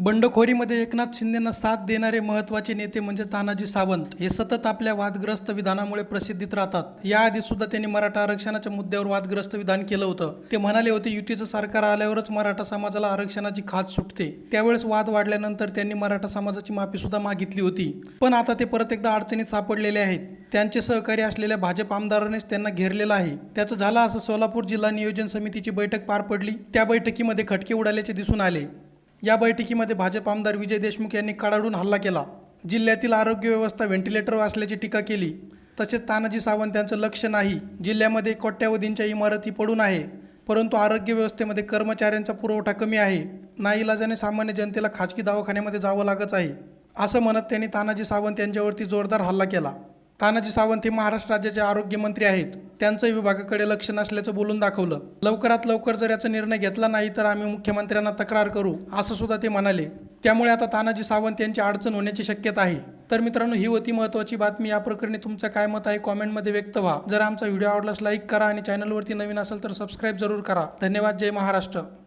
बंडखोरीमध्ये एकनाथ शिंदेंना साथ देणारे महत्त्वाचे नेते म्हणजे तानाजी सावंत. हे सतत आपल्या वादग्रस्त विधानामुळे प्रसिद्धीत राहतात. याआधी सुद्धा त्यांनी मराठा आरक्षणाच्या मुद्द्यावर वादग्रस्त विधान केलं होतं. ते म्हणाले होते युतीचं सरकार आल्यावरच मराठा समाजाला आरक्षणाची खात सुटते. त्यावेळेस वाद वाढल्यानंतर त्यांनी मराठा समाजाची माफी सुद्धा मागितली होती. पण आता ते परत एकदा अडचणीत सापडलेले आहेत. त्यांचे सहकारी असलेल्या भाजप आमदारानेच त्यांना घेरलेलं आहे. त्याचं झालं असं सोलापूर जिल्हा नियोजन समितीची बैठक पार पडली. त्या बैठकीमध्ये खटके उडाल्याचे दिसून आले. या बैठकीमध्ये भाजप आमदार विजय देशमुख यांनी कडाडून हल्ला केला. जिल्ह्यातील आरोग्य व्यवस्था व्हेंटिलेटरवर असल्याची टीका केली. तसेच तानाजी सावंत यांचं लक्ष नाही. जिल्ह्यामध्ये कोट्यावधींच्या इमारती पडून आहे. परंतु आरोग्य व्यवस्थेमध्ये कर्मचाऱ्यांचा पुरवठा कमी आहे. नाईलाजाने सामान्य जनतेला खाजगी दवाखान्यामध्ये जावं लागत आहे. असं म्हणत त्यांनी तानाजी सावंत यांच्यावरती जोरदार हल्ला केला. तानाजी सावंत हे महाराष्ट्र राज्याचे आरोग्यमंत्री आहेत. त्यांचं विभागाकडे लक्ष नसल्याचं बोलून दाखवलं. लवकरात लवकर जर याचा निर्णय घेतला नाही तर आम्ही मुख्यमंत्र्यांना तक्रार करू असं सुद्धा ते म्हणाले. त्यामुळे आता तानाजी सावंत यांची अडचण होण्याची शक्यता आहे. तर मित्रांनो ही होती महत्त्वाची बातमी. या प्रकरणी तुमचं काय मत आहे कॉमेंटमध्ये व्यक्त व्हा. जर आमचा व्हिडिओ आवडलास लाईक करा आणि चॅनलवरती नवीन असेल तर सबस्क्राईब जरूर करा. धन्यवाद. जय महाराष्ट्र.